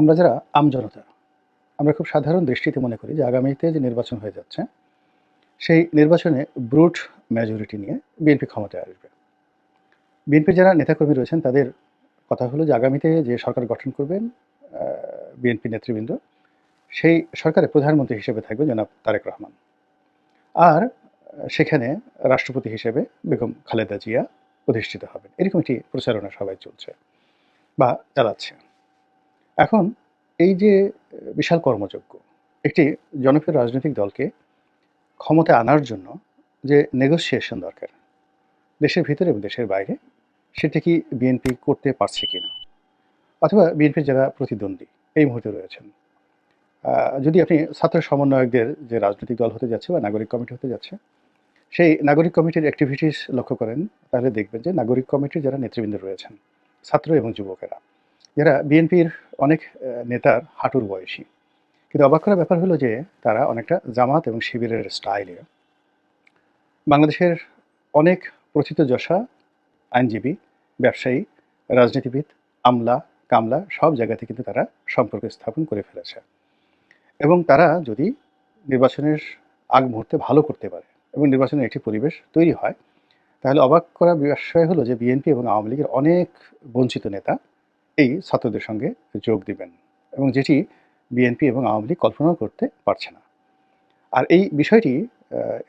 আমরা যারা আমজনতা আমরা খুব সাধারণ দৃষ্টিতে মনে করি যে আগামীতে যে নির্বাচন হয়ে যাচ্ছে, সেই নির্বাচনে ব্রুট মেজরিটি নিয়ে বিএনপি ক্ষমতায় আসবে। বিএনপির যারা নেতাকর্মী রয়েছেন, তাদের কথা হলো যে আগামীতে যে সরকার গঠন করবেন বিএনপি নেতৃবৃন্দ, সেই সরকারের প্রধানমন্ত্রী হিসেবে থাকবে জনাব তারেক রহমান। আর সেখানে রাষ্ট্রপতি হিসেবে বেগম খালেদা জিয়া প্রতিষ্ঠিত হবেন। এরকম একটি প্রচারণা সবাই চলছে বা চালাচ্ছে। এখন এই যে বিশাল কর্মযজ্ঞ, একটি জনপ্রিয় রাজনৈতিক দলকে ক্ষমতা আনার জন্য যে নেগোসিয়েশন দরকার, দেশের ভিতরে এবং দেশের বাইরে, সেটা কি বিএনপি করতে পারছে কি না অথবা বিএনপির যারা প্রতিদ্বন্দ্বী, এই মুহূর্তে রয়েছেন যদি আপনি ছাত্র সমন্বয়কদের যে রাজনৈতিক দল হতে যাচ্ছে বা নাগরিক কমিটি হতে যাচ্ছে, সেই নাগরিক কমিটির অ্যাক্টিভিটিস লক্ষ্য করেন, তাহলে দেখবেন যে নাগরিক কমিটির যারা নেতৃবৃন্দ রয়েছেন, ছাত্র এবং যুবকেরা যারা বিএনপির অনেক নেতার হাঁটুর বয়সী। কিন্তু অবাক করার ব্যাপার হলো যে তারা অনেকটা জামাত এবং শিবিরের স্টাইলে। বাংলাদেশের অনেক প্রথিতযশা আইনজীবী, ব্যবসায়ী, রাজনীতিবিদ, আমলা, কামলা সব জায়গাতে কিন্তু তারা সম্পর্ক স্থাপন করে ফেলেছে। এবং তারা যদি নির্বাচনের আগ মুহূর্তে ভালো করতে পারে এবং নির্বাচনের একটি পরিবেশ তৈরি হয়, তাহলে অবাক করা বিষয় হলো যে বিএনপি এবং আওয়ামী লীগের অনেক বঞ্চিত নেতা এই ছাত্রদের সঙ্গে যোগ দিবেন এবং যেটি বিএনপি এবং আওয়ামী লীগ কল্পনাও করতে পারছে না। আর এই বিষয়টি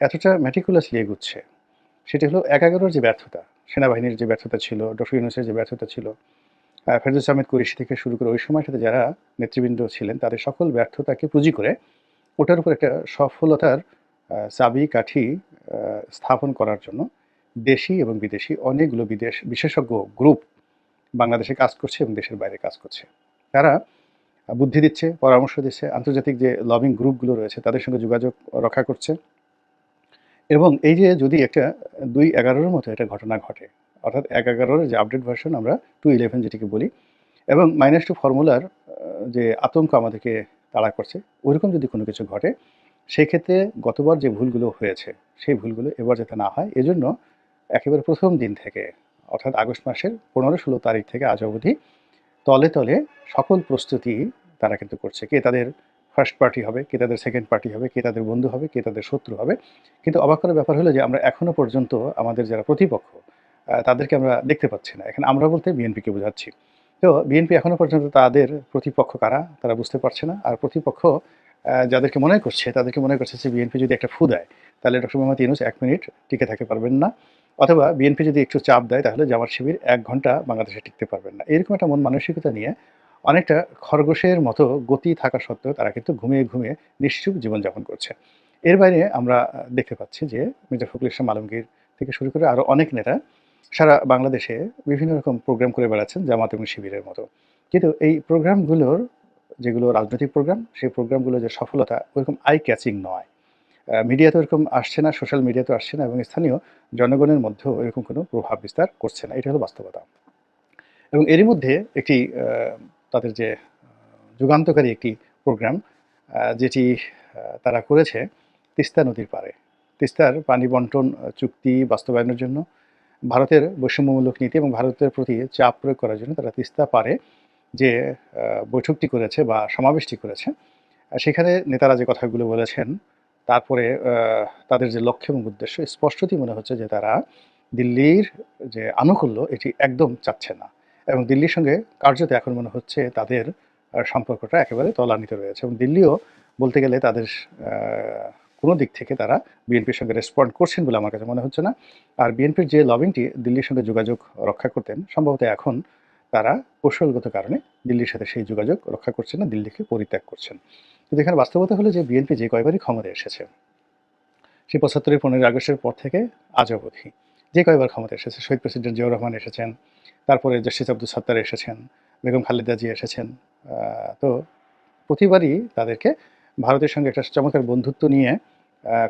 এতটা ম্যাটিকুলাসলি এগুচ্ছে, সেটি হলো এক এগারোর যে ব্যর্থতা, সেনাবাহিনীর যে ব্যর্থতা ছিল, ডক্টর ইউনুসের যে ব্যর্থতা ছিল ফেরদৌস আহমেদ কুরেশি থেকে শুরু করে ওই সময়টাতে যারা নেতৃবৃন্দ ছিলেন, তাদের সকল ব্যর্থতাকে পুঁজি করে ওটার উপর একটা সফলতার চাবি কাঠি স্থাপন করার জন্য দেশি এবং বিদেশি অনেকগুলো বিদেশ বিশেষজ্ঞ গ্রুপ বাংলাদেশে কাজ করছে এবং দেশের বাইরে কাজ করছে। তারা বুদ্ধি দিচ্ছে, পরামর্শ দিচ্ছে, আন্তর্জাতিক যে লবিং গ্রুপগুলো রয়েছে তাদের সঙ্গে যোগাযোগ রক্ষা করছে। এবং এই যে যদি একটা দুই এগারোর মতো একটা ঘটনা ঘটে, অর্থাৎ এক এগারোর যে আপডেট ভার্সন আমরা টু ইলেভেন যেটিকে বলি, এবং মাইনাস টু ফর্মুলার যে আতঙ্ক আমাদেরকে তাড়া করছে, ওইরকম যদি কোনো কিছু ঘটে সেই ক্ষেত্রে গতবার যে ভুলগুলো হয়েছে, সেই ভুলগুলো এবার যাতে না হয়, এজন্য একেবারে প্রথম দিন থেকে অর্থাৎ আগস্ট মাসের পনেরো ষোলো তারিখ থেকে আজ অবধি তলে তলে সকল প্রস্তুতি তারা কিন্তু করছে। কে তাদের ফার্স্ট পার্টি হবে, কে তাদের সেকেন্ড পার্টি হবে, কে তাদের বন্ধু হবে, কে তাদের শত্রু হবে। কিন্তু অবাক করার ব্যাপার হলো যে আমরা এখনও পর্যন্ত আমাদের যারা প্রতিপক্ষ তাদেরকে আমরা দেখতে পাচ্ছি না। এখন আমরা বলতে বিএনপিকে বোঝাচ্ছি। তো বিএনপি এখনও পর্যন্ত তাদের প্রতিপক্ষ কারা, তারা বুঝতে পারছে না। আর প্রতিপক্ষ যাদেরকে মনে করছে, তাদেরকে মনে করছে যে বিএনপি যদি একটা ফু দেয়, তাহলে ডক্টর মোহাম্মদ ইউনুস এক মিনিট টিকে থাকতে পারবেন না। অথবা বিএনপি যদি একটু চাপ দেয়, তাহলে জামাত শিবির এক ঘণ্টা বাংলাদেশে টিকতে পারবেন না। এরকম একটা মন মানসিকতা নিয়ে অনেকটা খরগোশের মতো গতি থাকা সত্ত্বেও তারা কিন্তু ঘুমিয়ে ঘুমিয়ে নিশ্চুপ জীবনযাপন করছে। এর বাইরে আমরা দেখতে পাচ্ছি যে মির্জা ফখরুল ইসলাম আলমগীর থেকে শুরু করে আরও অনেক নেতা সারা বাংলাদেশে বিভিন্ন রকম প্রোগ্রাম করে বেড়াচ্ছেন জামাত এবং শিবিরের মতো। কিন্তু এই প্রোগ্রামগুলোর যেগুলো রাজনৈতিক প্রোগ্রাম সেই প্রোগ্রামগুলো যে সফলতা ওরকম আই ক্যাচিং নয়। মিডিয়াতে এরকম আসছে না সোশ্যাল মিডিয়াতে আসছে না এবং স্থানীয় জনগণের মধ্যেও এরকম কোনো প্রভাব বিস্তার করছে না। এটা হলো বাস্তবতা। এবং এরই মধ্যে একটি তাদের যে যুগান্তকারী একটি প্রোগ্রাম যেটি তারা করেছে তিস্তা নদীর পারে তিস্তার পানি বন্টন চুক্তি বাস্তবায়নের জন্য, ভারতের বৈষম্যমূলক নীতি এবং ভারতের প্রতি চাপ প্রয়োগ করার জন্য তারা তিস্তা পারে যে বৈঠকটি করেছে বা সমাবেশটি করেছে সেখানে নেতারা যে কথাগুলো বলেছেন তারপরে তাদের যে লক্ষ্য এবং উদ্দেশ্য স্পষ্টতই মনে হচ্ছে যে তারা দিল্লির যে আনুকূল্য, এটি একদম চাচ্ছে না। এবং দিল্লির সঙ্গে কার্যত এখন মনে হচ্ছে তাদের সম্পর্কটা একেবারে তলানিতে রয়েছে। এবং দিল্লিও বলতে গেলে তাদের কোনো দিক থেকে তারা বিএনপির সঙ্গে রেসপন্ড করছেন বলে আমার কাছে মনে হচ্ছে না। আর বিএনপির যে লবিংটি দিল্লির সঙ্গে যোগাযোগ রক্ষা করতেন, সম্ভবত এখন তারা কৌশলগত কারণে দিল্লির সাথে সেই যোগাযোগ রক্ষা করছেন না, দিল্লিকে পরিত্যাগ করছেন। কিন্তু এখানে বাস্তবতা হলো যে বিএনপি যে কয়বারই ক্ষমতায় এসেছে। সেই পঁচাত্তরের পনেরোই আগস্টের পর থেকে আজ অবধি যে কয়বার ক্ষমতা এসেছে, শহীদ প্রেসিডেন্ট জিয়াউর রহমান এসেছেন, তারপরে জাস্টিস আব্দুল সাত্তার এসেছেন, বেগম খালেদা জি এসেছেন তো প্রতিবারই তাদেরকে ভারতের সঙ্গে একটা চমৎকার বন্ধুত্ব নিয়ে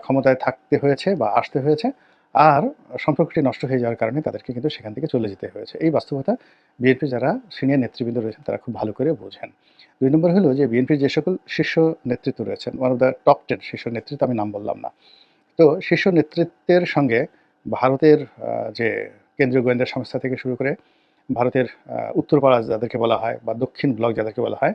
ক্ষমতায় থাকতে হয়েছে বা আসতে হয়েছে আর সম্পর্কটি নষ্ট হয়ে যাওয়ার কারণে তাদেরকে কিন্তু সেখান থেকে চলে যেতে হয়েছে। এই বাস্তবতা বিএনপি যারা সিনিয়র নেতৃবৃন্দ রয়েছেন তারা খুব ভালো করে বোঝেন। দুই নম্বর হলো যে বিএনপির যে সকল শীর্ষ নেতৃত্ব রয়েছেন one of the top ten শীর্ষ নেতৃত্ব, আমি নাম বললাম না। তো শীর্ষ নেতৃত্বের সঙ্গে ভারতের যে কেন্দ্রীয় গোয়েন্দা সংস্থা থেকে শুরু করে ভারতের উত্তরপাড়া যাদেরকে বলা হয় বা দক্ষিণ ব্লক যাদেরকে বলা হয়,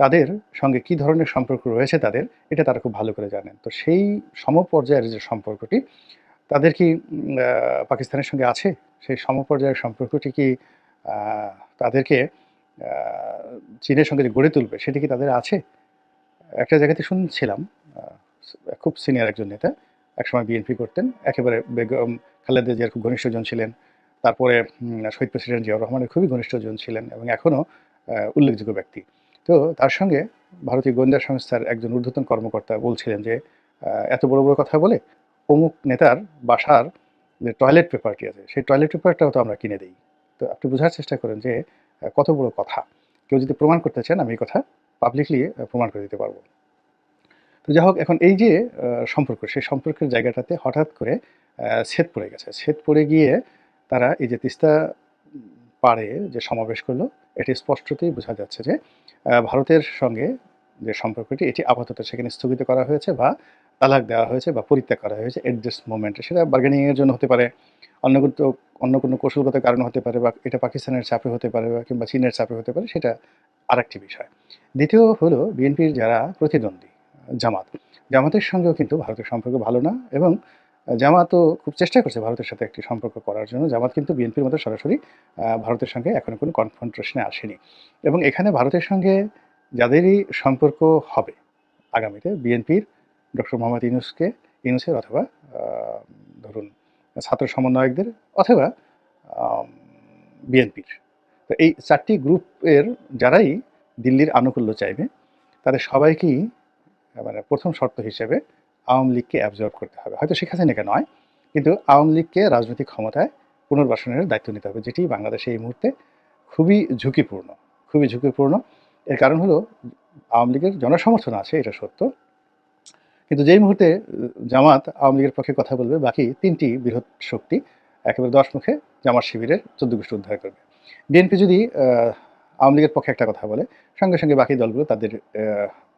তাদের সঙ্গে কি ধরনের সম্পর্ক রয়েছে তাদের, এটা তারা খুব ভালো করে জানেন। তো সেই সমপর্যায়ের যে সম্পর্কটি, তাদের কি পাকিস্তানের সঙ্গে আছে? সেই সমপর্যায়ের সম্পর্কটি কি তাদেরকে চীনের সঙ্গে যে গড়ে তুলবে, সেটি কি তাদের আছে? একটা জায়গাতে শুনছিলাম খুব সিনিয়র একজন নেতা, একসময় বিএনপি করতেন, একেবারে বেগম খালেদা জিয়ার খুব ঘনিষ্ঠজন ছিলেন, তারপরে শহীদ প্রেসিডেন্ট জিয়াউর রহমানের খুবই ঘনিষ্ঠজন ছিলেন এবং এখনও উল্লেখযোগ্য ব্যক্তি। তো তার সঙ্গে ভারতীয় গোয়েন্দা সংস্থার একজন ঊর্ধ্বতন কর্মকর্তা বলছিলেন যে এত বড় বড় কথা বলে অমুক নেতার বাসার যে টয়লেট পেপারটি আছে, সেই টয়লেট পেপারটাও তো আমরা কিনে দিই। তো আপনি বোঝার চেষ্টা করেন যে কত বড় কথা। কেউ যদি প্রমাণ করতে চান আমি এই কথা পাবলিকলি প্রমাণ করে দিতে পারব। তো যাই হোক, এখন এই যে সম্পর্ক, সেই সম্পর্কের জায়গাটাতে হঠাৎ করে ছেদ পড়ে গেছে। ছেদ পড়ে গিয়ে তারা এই যে তিস্তা পাড়ে যে সমাবেশ করল, এটি স্পষ্টতই বোঝা যাচ্ছে যে ভারতের সঙ্গে যে সম্পর্কটি, এটি আপাতত সেখানে স্থগিত করা হয়েছে বা তালাক দেওয়া হয়েছে বা পরিত্যাগ করা হয়েছে এট দিস মোমেন্টে সেটা বার্গেনিংয়ের জন্য হতে পারে। অন্য কোনো অন্য কোনো কৌশলগত কারণ হতে পারে বা এটা পাকিস্তানের চাপে হতে পারে বা কিংবা চীনের চাপে হতে পারে, সেটা আরেকটি বিষয়। দ্বিতীয় হলো বিএনপির যারা প্রতিদ্বন্দ্বী, জামাত। জামাতের সঙ্গেও কিন্তু ভারতের সম্পর্ক ভালো না এবং জামাতও খুব চেষ্টা করছে ভারতের সাথে একটি সম্পর্ক করার জন্য। জামাত কিন্তু বিএনপির মতো সরাসরি ভারতের সঙ্গে এখনও কোনো কনফ্রন্ট্রেশনে আসেনি। এবং এখানে ভারতের সঙ্গে যাদেরই সম্পর্ক হবে আগামীতে বিএনপির ডক্টর মোহাম্মদ ইউনুসকে, ইউনুসের অথবা ধরুন ছাত্র সমন্বয়কদের অথবা বিএনপির। তো এই চারটি গ্রুপের যারাই দিল্লির আনুকূল্য চাইবে, তাদের সবাইকেই মানে প্রথম শর্ত হিসেবে আওয়ামী লীগকে অ্যাবজর্ব করতে হবে। হয়তো শেখ হাসিনাকে নয়, কিন্তু আওয়ামী লীগকে রাজনৈতিক ক্ষমতায় পুনর্বাসনের দায়িত্ব নিতে হবে, যেটি বাংলাদেশে এই মুহূর্তে খুবই ঝুঁকিপূর্ণ খুবই ঝুঁকিপূর্ণ। এর কারণ হলো, আওয়ামী লীগের জনসমর্থন আছে, এটা সত্য। কিন্তু যেই মুহূর্তে জামাত আওয়ামী লীগের পক্ষে কথা বলবে, বাকি তিনটি বৃহৎ শক্তি একেবারে দশ মুখে জামাত শিবিরের চোদ্দ গোষ্ঠী উদ্ধার করবে। বিএনপি যদি আওয়ামী লীগের পক্ষে একটা কথা বলে, সঙ্গে সঙ্গে বাকি দলগুলো তাদের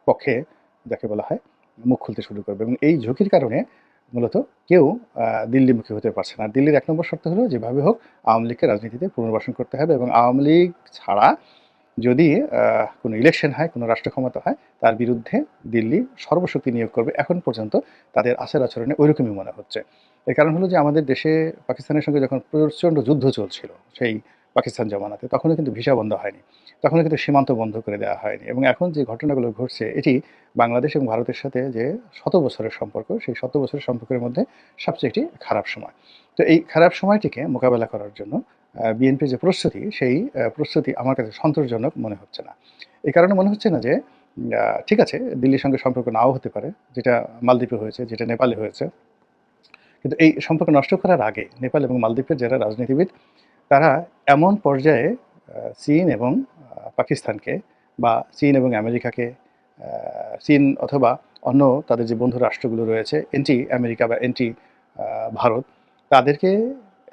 পক্ষে যাকে বলা হয় মুখ খুলতে শুরু করবে। এবং এই ঝুঁকির কারণে মূলত কেউ দিল্লিমুখী হতে পারছে না। দিল্লির এক নম্বর শর্ত হলো, যেভাবে হোক আওয়ামী লীগকে রাজনীতিতে পুনর্বাসন করতে হবে এবং আওয়ামী লীগ ছাড়া যদি কোনো ইলেকশন হয়, কোনো রাষ্ট্র ক্ষমতা হয়, তার বিরুদ্ধে দিল্লি সর্বশক্তি নিয়োগ করবে। এখন পর্যন্ত তাদের আচার আচরণে ওইরকমই মনে হচ্ছে। এর কারণ হলো যে, আমাদের দেশে পাকিস্তানের সঙ্গে যখন প্রচণ্ড যুদ্ধ চলছিল, সেই পাকিস্তান জমানাতে, তখনও কিন্তু ভিসা বন্ধ হয়নি। তখনও কিন্তু সীমান্ত বন্ধ করে দেওয়া হয়নি। এবং এখন যে ঘটনাগুলো ঘটছে, এটি বাংলাদেশ এবং ভারতের সাথে যে শত বছরের সম্পর্ক, সেই শত বছরের সম্পর্কের মধ্যে সবচেয়ে একটি খারাপ সময়। তো এই খারাপ সময়টিকে মোকাবেলা করার জন্য বিএনপির যে প্রস্তুতি, সেই প্রস্তুতি আমার কাছে সন্তোষজনক মনে হচ্ছে না। এই কারণে মনে হচ্ছে না যে ঠিক আছে, দিল্লির সঙ্গে সম্পর্ক নাও হতে পারে, যেটা মালদ্বীপে হয়েছে, যেটা নেপালে হয়েছে। কিন্তু এই সম্পর্ক নষ্ট করার আগে নেপাল এবং মালদ্বীপের যারা রাজনীতিবিদ, তারা এমন পর্যায়ে চীন এবং পাকিস্তানকে বা চীন এবং আমেরিকাকে চীন অথবা অন্য তাদের যে বন্ধু রাষ্ট্রগুলো রয়েছে, এন্টি আমেরিকা বা এন্টি ভারত, তাদেরকে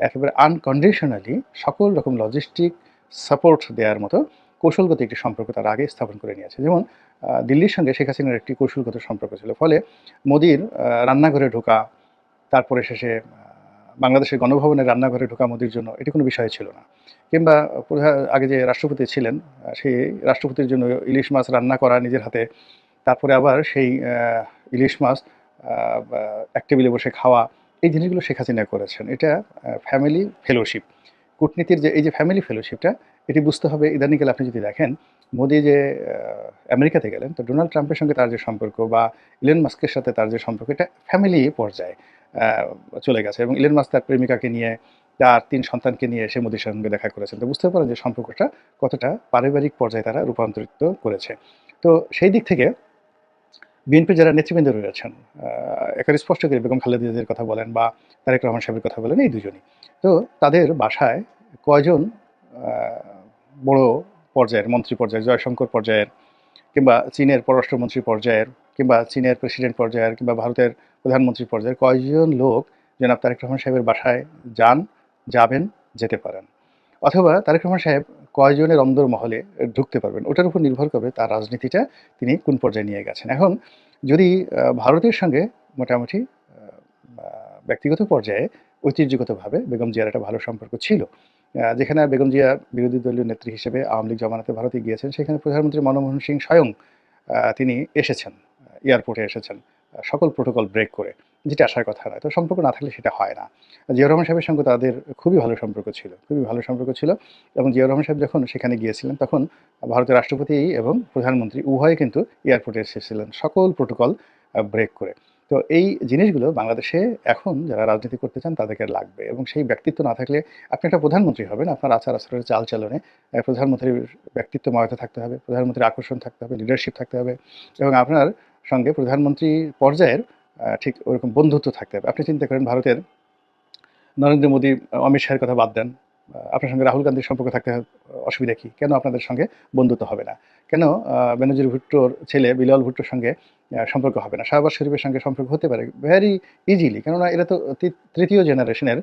একেবারে আনকন্ডিশনালি সকল রকম লজিস্টিক সাপোর্ট দেওয়ার মতো কৌশলগত একটি সম্পর্ক তারা আগে স্থাপন করে নিয়েছে। যেমন দিল্লির সঙ্গে শেখ হাসিনার একটি কৌশলগত সম্পর্ক ছিল। ফলে মোদির রান্নাঘরে ঢোকা, তারপরে শেষে বাংলাদেশের গণভবনের রান্নাঘরে ঢোকা মোদির জন্য এটি কোনো বিষয় ছিল না। কিংবা আগে যে রাষ্ট্রপতি ছিলেন সেই রাষ্ট্রপতির জন্য ইলিশ মাছ রান্না করা নিজের হাতে, তারপরে আবার সেই ইলিশ মাছ এক টেবিলে বসে খাওয়া এই জিনিসগুলো শেখ হাসিনা করেছেন। এটা ফ্যামিলি ফেলোশিপ কূটনীতির যে, এই যে ফ্যামিলি ফেলোশিপটা এটি বুঝতে হবে, ইদানিকাল আপনি যদি দেখেন, মোদি যে আমেরিকাতে গেলেন, তো ডোনাল্ড ট্রাম্পের সঙ্গে তার যে সম্পর্ক বা ইলেন মাস্কের সাথে তার যে সম্পর্ক, এটা ফ্যামিলি পর্যায়ে চলে গেছে। এবং ইলেন মাস্ক তার প্রেমিকাকে নিয়ে, তার তিন সন্তানকে নিয়ে এসে মোদির সঙ্গে দেখা করেছেন। তো বুঝতে পারেন যে সম্পর্কটা কতটা পারিবারিক পর্যায়ে তারা রূপান্তরিত করেছে। তো সেই দিক থেকে বিএনপির যারা নেতৃবৃন্দ রয়েছেন একেবারে স্পষ্ট করে বেগম খালেদা জিয়ার কথা বলেন বা তারেক রহমান সাহেবের কথা বলেন, এই দুজনই। তো তাদের বাসায় কয়জন বড় পর্যায়ের মন্ত্রী পর্যায়ের, জয়শঙ্কর পর্যায়ের, কিংবা চীনের পররাষ্ট্রমন্ত্রী পর্যায়ের, কিংবা চীনের প্রেসিডেন্ট পর্যায়ের, কিংবা ভারতের প্রধানমন্ত্রী পর্যায়ের, কয়জন লোক জনাব তারেক রহমান সাহেবের বাসায় যান, যাবেন, যেতে পারেন? অথবা তারেক রহমান সাহেব কয়জনের অন্দর মহলে ঢুকতে পারবেন? ওটার উপর নির্ভর করবে তার রাজনীতিটা তিনি কোন পর্যায়ে নিয়ে গেছেন। এখন যদি ভারতের সঙ্গে মোটামুটি ব্যক্তিগত পর্যায়ে ঐতিহ্যগতভাবে বেগম জিয়ার একটা ভালো সম্পর্ক ছিল যেখানে বেগম জিয়া বিরোধী দলীয় নেত্রী হিসেবে আওয়ামী লীগ জমানাতে ভারতে গিয়েছেন, সেখানে প্রধানমন্ত্রী মনমোহন সিং স্বয়ং তিনি এসেছেন, এয়ারপোর্টে এসেছেন সকল প্রোটোকল ব্রেক করে। যেটা আসার কথা নয়। তো সম্পর্ক না থাকলে সেটা হয় না। জিয়া রহমান সাহেবের সঙ্গে তাদের খুবই ভালো সম্পর্ক ছিল, খুবই ভালো সম্পর্ক ছিল এবং জিয়া রহমান সাহেব যখন সেখানে গিয়েছিলেন তখন ভারতের রাষ্ট্রপতি এবং প্রধানমন্ত্রী উভয়ে কিন্তু এয়ারপোর্টে এসেছিলেন, সকল প্রোটোকল ব্রেক করে। তো এই জিনিসগুলো বাংলাদেশে এখন যারা রাজনীতি করতে চান তাদেরকে লাগবে এবং সেই ব্যক্তিত্ব না থাকলে আপনি একটা প্রধানমন্ত্রী হবেন, আপনার আচার আচরণের চাল চালনে প্রধানমন্ত্রীর ব্যক্তিত্ব ময়তা থাকতে হবে, প্রধানমন্ত্রীর আকর্ষণ থাকতে হবে লিডারশিপ থাকতে হবে এবং আপনার সঙ্গে প্রধানমন্ত্রী পর্যায়ের ঠিক ওরকম বন্ধুত্ব থাকতে হবে। আপনি চিন্তা করেন ভারতের নরেন্দ্র মোদী অমিত শাহের কথা বাদ দেন। আপনার সঙ্গে রাহুল গান্ধীর সম্পর্ক থাকতে অসুবিধা কি? কেন আপনাদের সঙ্গে বন্ধুত্ব হবে না? কেন বেনজির ভুট্টোর ছেলে বিলাল ভুট্টোর সঙ্গে সম্পর্ক হবে না? শাহবাজ শরীফের সঙ্গে সম্পর্ক হতে পারে ভেরি ইজিলি কেননা এরা তি- তৃতীয় জেনারেশনের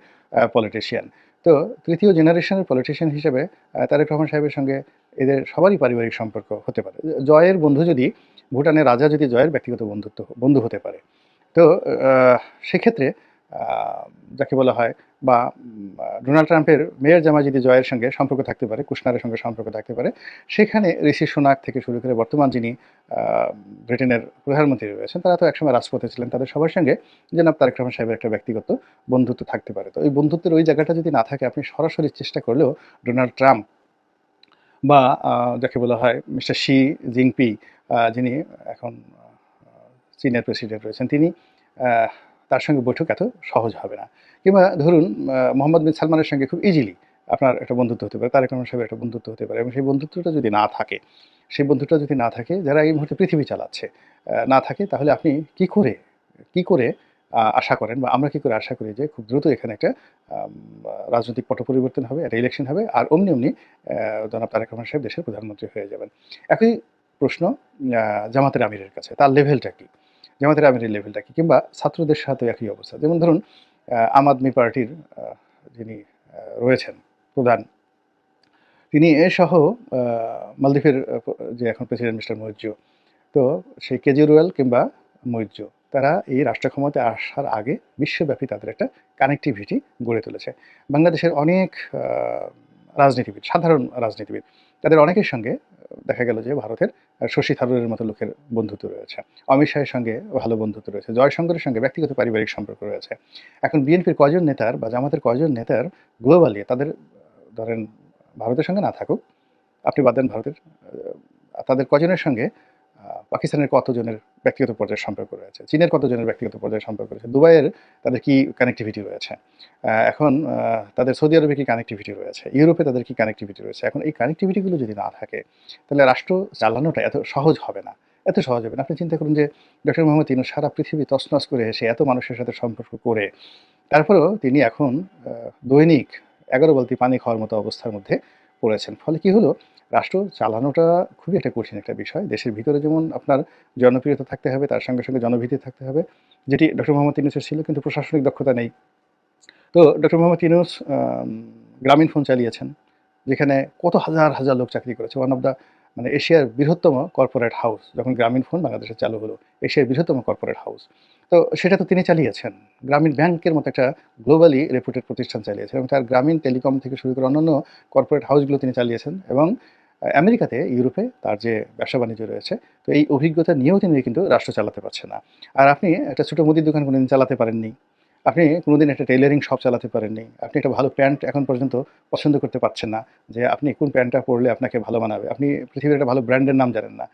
পলিটিশিয়ান তো তৃতীয় জেনারেশনের পলিটিশিয়ান হিসেবে তারেক রহমান সাহেবের সঙ্গে এদের সবারই পারিবারিক সম্পর্ক হতে পারে। জয়ের বন্ধু যদি, ভুটানের রাজা যদি জয়ের ব্যক্তিগত বন্ধুত্ব, বন্ধু হতে পারে। তো সেক্ষেত্রে যাকে বলা হয় বা ডোনাল্ড ট্রাম্পের মেয়র জামা যদি জয়ের সঙ্গে সম্পর্ক থাকতে পারে, কুশনারের সঙ্গে সম্পর্ক থাকতে পারে, সেখানে ঋষি সোনাক থেকে শুরু করে বর্তমান যিনি ব্রিটেনের প্রধানমন্ত্রী রয়েছেন, তারা তো একসময় রাজপথে ছিলেন, তাদের সবার সঙ্গে জনাব তারেক রহমান সাহেবের একটা ব্যক্তিগত বন্ধুত্ব থাকতে পারে। তো এই বন্ধুত্বের ওই জায়গাটা যদি না থাকে, আপনি সরাসরি চেষ্টা করলেও ডোনাল্ড ট্রাম্প বা যাকে বলা হয় মিস্টার শি জিংপি যিনি এখন চীনের প্রেসিডেন্ট রয়েছেন, তিনি তার সঙ্গে বৈঠক এত সহজ হবে না। কিংবা ধরুন মোহাম্মদ বিন সালমানের সঙ্গে খুব ইজিলি আপনার একটা বন্ধুত্ব হতে পারে, তারেক রহমান সাহেবের একটা বন্ধুত্ব হতে পারে, এবং সেই বন্ধুত্বটা যদি না থাকে, সেই বন্ধুত্বটা যদি না থাকে, যারা এই মুহূর্তে পৃথিবী চালাচ্ছে না থাকে, তাহলে আপনি কি করে কি করে আশা করেন বা আমরা কি করে আশা করি যে খুব দ্রুত এখানে একটা রাজনৈতিক পট পরিবর্তন হবে, একটা ইলেকশন হবে, আর অমনি অমনি জনাব তারেক রহমান সাহেব দেশের প্রধানমন্ত্রী হয়ে যাবেন। একই প্রশ্ন জামাতের আমিরের কাছে, তার লেভেলটা কি? জামাতের আমিরের লেভেলটা কি? কিংবা ছাত্রদের সাথে একই অবস্থা। যেমন ধরুন আম আদমি পার্টির যিনি রয়েছেন, প্রধান, তিনি এ সহ মালদ্বীপের যে এখন প্রেসিডেন্ট মিস্টার মৈর্য তো সেই কেজরিওয়াল কিংবা মৈর্য তারা এই রাষ্ট্র ক্ষমতায় আসার আগে বিশ্বব্যাপী তাদের একটা কানেক্টিভিটি গড়ে তুলেছে। বাংলাদেশের অনেক রাজনীতিবিদ, সাধারণ রাজনীতিবিদ। তাদের অনেকের সঙ্গে দেখা গেল যে ভারতের শশী থারুরের মতো লোকের বন্ধুত্ব রয়েছে। অমিত শাহের সঙ্গে ভালো বন্ধুত্ব রয়েছে। জয়শঙ্করের সঙ্গে ব্যক্তিগত পারিবারিক সম্পর্ক রয়েছে। এখন বিএনপির কয়জন নেতার বা জামাতের কয়জন নেতার গ্লোবালি, তাদের ধরেন ভারতের সঙ্গে না থাকুক, আপনি বাদ দেন ভারতের তাদের কজনের সঙ্গে পাকিস্তানের কতজনের ব্যক্তিগত পর্যায়ের সম্পর্ক রয়েছে। চীনের কতজনের ব্যক্তিগত পর্যায়ের সম্পর্ক রয়েছে? দুবাইয়ের তাদের কি কানেক্টিভিটি রয়েছে? এখন তাদের সৌদি আরবে কি কানেক্টিভিটি রয়েছে? ইউরোপে তাদের কি কানেক্টিভিটি রয়েছে? এখন এই কানেক্টিভিটিগুলো যদি না থাকে, তাহলে রাষ্ট্র চালানোটা এত সহজ হবে না। এত সহজ হবে না। আপনি চিন্তা করুন যে, ডক্টর মোহাম্মদ ইনু সারা পৃথিবী তছনছ করে এসে এত মানুষের সাথে সম্পর্ক করে, তারপরেও তিনি এখন দৈনিক এগারো বালতি পানি খাওয়ার মতো অবস্থার মধ্যে পড়েছেন। ফলে কি হলো? রাষ্ট্র চালানোটা খুবই একটা কঠিন একটা বিষয়। দেশের ভিতরে যেমন আপনার জনপ্রিয়তা থাকতে হবে, তার সঙ্গে সঙ্গে জনভীতি থাকতে হবে, যেটি ডক্টর মোহাম্মদ ইউনুসের ছিল, কিন্তু প্রশাসনিক দক্ষতা নেই। তো ডক্টর মোহাম্মদ ইউনুস গ্রামীণ ফোন চালিয়েছেন, যেখানে কত হাজার হাজার লোক চাকরি করেছে। ওয়ান অফ দ্য মানে এশিয়ার বৃহত্তম কর্পোরেট হাউস যখন গ্রামীণ ফোন বাংলাদেশে চালু হলো, এশিয়ার বৃহত্তম কর্পোরেট হাউস তো সেটা তো তিনি চালিয়েছেন। গ্রামীণ ব্যাংকের মতো একটা গ্লোবালি রেপুটেড প্রতিষ্ঠান চালিয়েছেন এবং তার গ্রামীণ টেলিকম থেকে শুরু করে অন্যান্য কর্পোরেট হাউসগুলো তিনি চালিয়েছেন এবং আমেরিকাতে, ইউরোপে তার যে ব্যবসা বাণিজ্য রয়েছে, তো এই অভিজ্ঞতা নিয়েও তিনি কিন্তু রাষ্ট্র চালাতে পারছে না। আর আপনি একটা ছোটো মুদির দোকান কোনোদিন চালাতে পারেননি। আপনি কোনোদিন একটা টেলারিং শপ চালাতে পারেননি। আপনি একটা ভালো প্যান্ট এখন পর্যন্ত পছন্দ করতে পারছেন না। যে আপনি কোন প্যান্টটা পরলে আপনাকে ভালো মানাবে? আপনি পৃথিবীর একটা ভালো ব্র্যান্ডের নাম জানেন না।